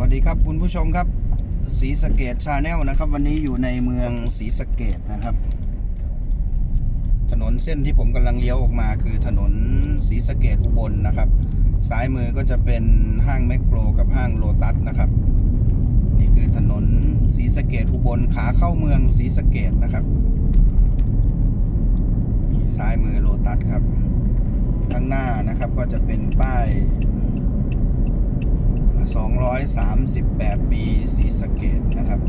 วัสดีครับคุณผู้ชมครับศรีสะเกดชาแนลนะครับ วันนี้อยู่ในเมืองศรีสะเกดนะครับ ถนนเส้นที่ผมกำลังเลี้ยวออกมา คือถนนศรีสะเกดอุบลนะครับ ซ้ายมือก็จะเป็นห้างแมคโครกับห้างโลตัสนะครับ นี่คือถนนศรีสะเกดอุบลขาเข้าเมืองศรีสะเกดนะครับซ้ายมือโลตัสครับข้างหน้านะครับก็จะเป็นป้าย 238 ปีศรีสะเกดนะครับ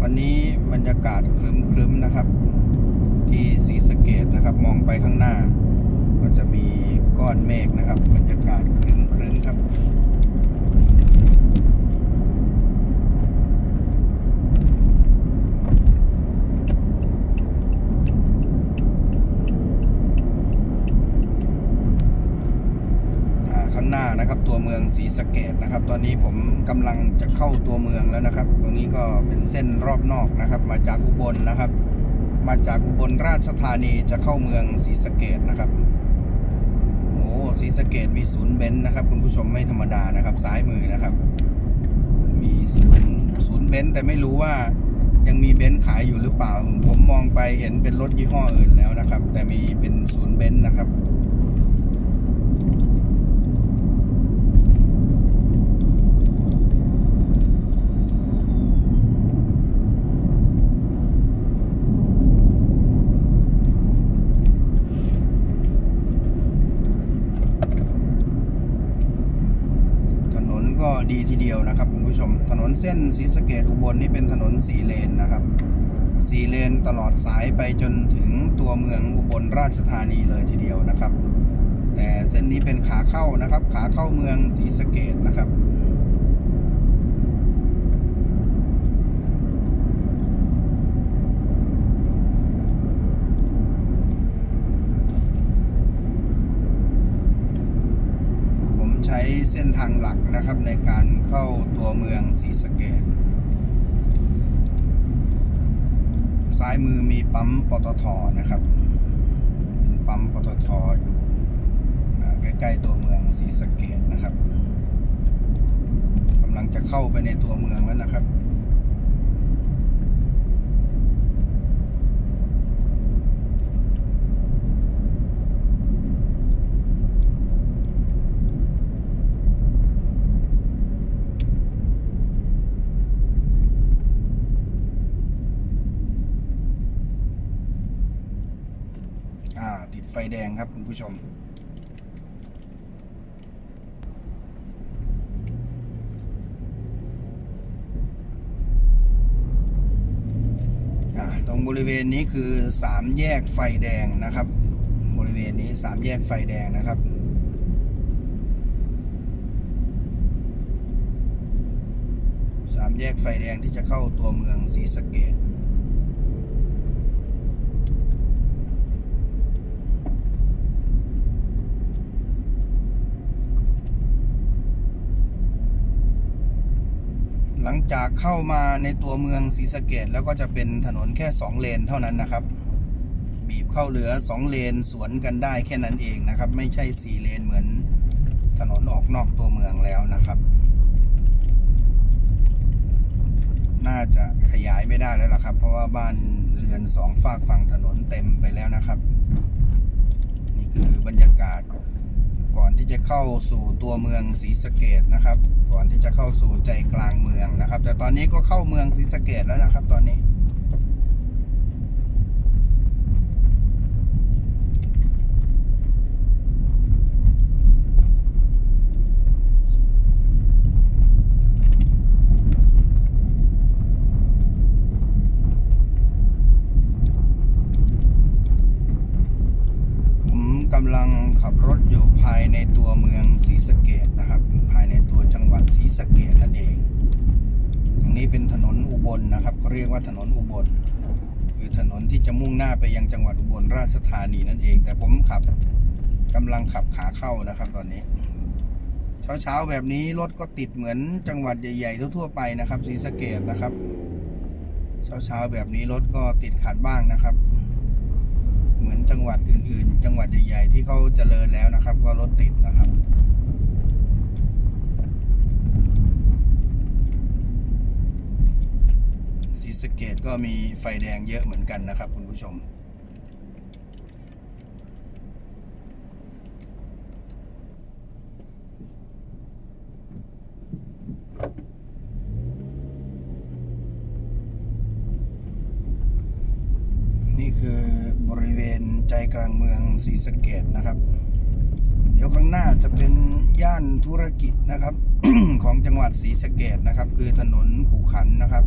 วันนี้บรรยากาศครึ้มๆนะครับ ที่ศรีสะเกดนะครับ มองไปข้างหน้า ก็จะมีก้อนเมฆนะครับ บรรยากาศครึ้มๆครับ อ่าข้างหน้านะครับ ตัวเมืองศรีสะเกดนะครับ ตอนนี้ผมกำลังจะเข้าตัวเมืองแล้วนะครับ ตรงนี้ก็เป็นเส้นรอบนอกนะครับ มาจากอุบลนะครับ มาจากอุบลราชธานีจะเข้าเมืองศรีสะเกดนะครับโอ้ศรีสะเกดมีศูนย์เบนซ์นะครับ คุณผู้ชมไม่ธรรมดานะครับ ซ้ายมือนะครับ มีศูนย์ศูนย์เบนซ์แต่ไม่รู้ว่ายังมีเบนซ์ขายอยู่หรือเปล่า ผมมองไปเห็นเป็นรถยี่ห้ออื่นแล้วนะครับ แต่มีเป็นศูนย์เบนซ์นะครับ ถนน ก็ดีทีเดียวนะครับคุณผู้ชม ถนนเส้นศรีสะเกดอุบลนี่เป็นถนนสี่เลนนะครับสี่เลนตลอดสายไปจนถึงตัวเมืองอุบลราชธานีเลยทีเดียวนะครับ แต่เส้นนี้เป็นขาเข้านะครับ ขาเข้าเมืองศรีสะเกดนะครับ ใช้เส้นทางหลักนะครับในการเข้าตัวเมืองศรีสะเกดซ้ายมือมีปั๊มปตทนะครับ เป็นปั๊มปตทอยู่ใกล้ๆตัวเมืองศรีสะเกดนะครับกำลังจะเข้าไปในตัวเมืองแล้วนะครับ แดงครับคุณผู้ชม ตรงบริเวณนี้คือสามแยกไฟแดงนะครับ บริเวณนี้สามแยกไฟแดงนะครับสามแยกไฟแดงที่จะเข้าตัวเมืองศรีสะเกด หลังจากเข้ามาในตัวเมืองศรีสะเกดแล้วก็จะเป็นถนนแค่ 2 เลนเท่านั้นนะครับ บีบเข้าเหลือ 2 เลนสวนกันได้แค่นั้นเองนะครับ ไม่ใช่ 4 เลนเหมือนถนนออกนอกตัวเมืองแล้วนะครับ น่าจะขยายไม่ได้แล้วล่ะครับ เพราะว่าบ้านเรือนสองฝากฝั่งถนนเต็มไปแล้วนะครับ นี่คือบรรยากาศ ก่อนที่จะเข้าสู่ตัวเมืองศรีสะเกดนะครับ ก่อนที่จะเข้าสู่ใจกลางเมืองนะครับ แต่ตอนนี้ก็เข้าเมืองศรีสะเกดแล้วนะครับ ตอนนี้ ผมกำลังขับรถอยู่ภายในตัวเมือง ศรีสะเกดนะครับภายในตัวจังหวัดศรีสะเกดนั่นเอง ตรงนี้เป็นถนนอุบลนะครับเขาเรียกว่าถนนอุบล คือถนนที่จะมุ่งหน้าไปยังจังหวัดอุบลราชธานีนั่นเอง แต่ผมขับกำลังขับขาเข้านะครับ ตอนนี้ เช้าๆแบบนี้รถก็ติดเหมือนจังหวัดใหญ่ๆทั่วๆไปนะครับศรีสะเกดนะครับเช้าๆแบบนี้รถก็ติดขัดบ้างนะครับ เหมือนจังหวัดอื่นๆ จังหวัดใหญ่ๆที่เขาเจริญแล้วนะครับ ก็รถติดนะครับ สเกดก็มีไฟแดงเยอะเหมือนกันนะครับ คุณผู้ชม นี่คือบริเวณใจกลางเมืองศรีสะเกดนะครับ เดี๋ยวข้างหน้าจะเป็นย่านธุรกิจนะครับของจังหวัดศรีสะเกดนะครับ คือถนนขู่ขันนะครับ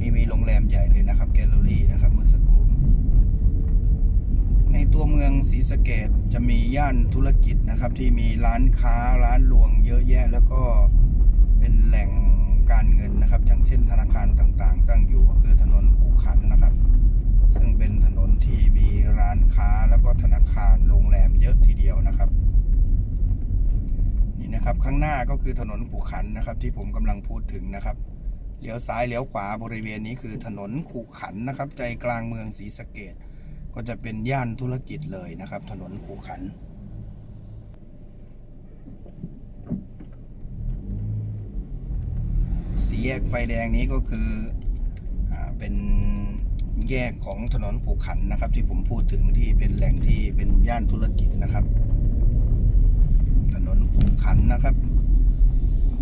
นี่มีโรงแรมใหญ่เลยนะครับ แกลเลอรี่นะครับเมื่อสักครู่ในตัวเมืองศรีสะเกดจะมีย่านธุรกิจนะครับ ที่มีร้านค้าร้านรวงเยอะแยะ แล้วก็เป็นแหล่งการเงินนะครับ อย่างเช่นธนาคารต่างๆ ตั้งอยู่ก็คือถนนขูขันนะครับ ซึ่งเป็นถนนที่มีร้านค้าแล้วก็ธนาคารโรงแรมเยอะทีเดียวนะครับนี่นะครับข้างหน้าก็คือถนนขูขันนะครับ ที่ผมกำลังพูดถึงนะครับ เลี้ยวซ้ายเลี้ยวขวาบริเวณนี้คือถนนขูขันนะครับ ใจกลางเมืองศรีสะเกดก็จะเป็นย่านธุรกิจเลยนะครับ ถนนขูขันสี่แยกไฟแดงนี้ก็คืออเป็นแยกของถนนขูขันนะครับ ที่ผมพูดถึงที่เป็นแหล่งที่เป็นย่านธุรกิจนะครับ ถนนขูขันนะครับ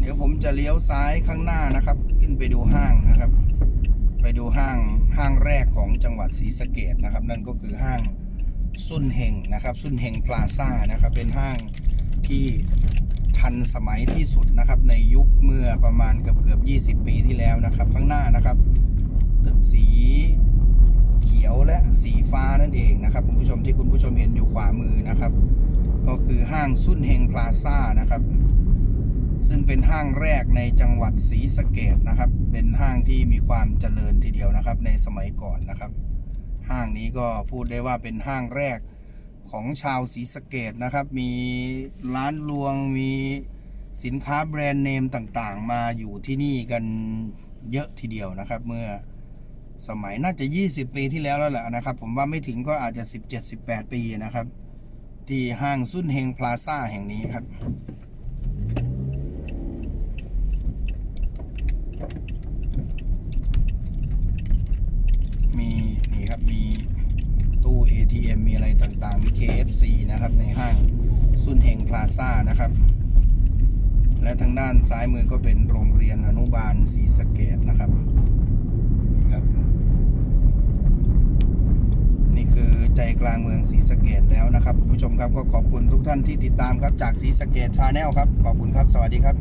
ดี๋ยวผมจะเลี้ยวซ้ายข้างหน้านะครับ ขึ้นไปดูห้างนะครับ ไปดูห้างห้างแรกของจังหวัดศรีสะเกดนะครับ นั่นก็คือห้างสุนเฮงนะครับสุนเฮงพลาซ่านะครับ เป็นห้างที่ทันสมัยที่สุดนะครับ ในยุคเมื่อประมาณเกือบเกือบ20 ปีที่แล้วนะครับ ข้างหน้านะครับตึกสีเขียวและสีฟ้านั่นเองนะครับคุณผู้ชมที่คุณผู้ชมเห็นอยู่ขวามือนะครับ ก็คือห้างสุนเฮงพลาซ่านะครับ ซึ่งเป็นห้างแรกในจังหวัดศรีสะเกดนะครับ เป็นห้างที่มีความเจริญทีเดียวนะครับ ในสมัยก่อนนะครับ ห้างนี้ก็พูดได้ว่าเป็นห้างแรกของชาวศรีสะเกดนะครับ มีร้านรวงมีสินค้าแบรนด์เนมต่างๆ มาอยู่ที่นี่กันเยอะทีเดียวนะครับ เมื่อสมัยน่าจะ 20 ปีที่แล้วแล้วแหละนะครับ ผมว่าไม่ถึงก็อาจจะ 17-18 ปีนะครับ ที่ห้างสุนเฮงพลาซ่าแห่งนี้ครับ 4 นะครับ ในห้างซุนเฮงพลาซ่านะครับ และทางด้านซ้ายมือก็เป็นโรงเรียนอนุบาลศรีสะเกดนะครับนี่ครับ นี่คือใจกลางเมืองศรีสะเกดแล้วนะครับผู้ชมครับก็ขอบคุณทุกท่านที่ติดตามครับจากศรีสะเกดชาแนลครับ ขอบคุณครับ สวัสดีครับ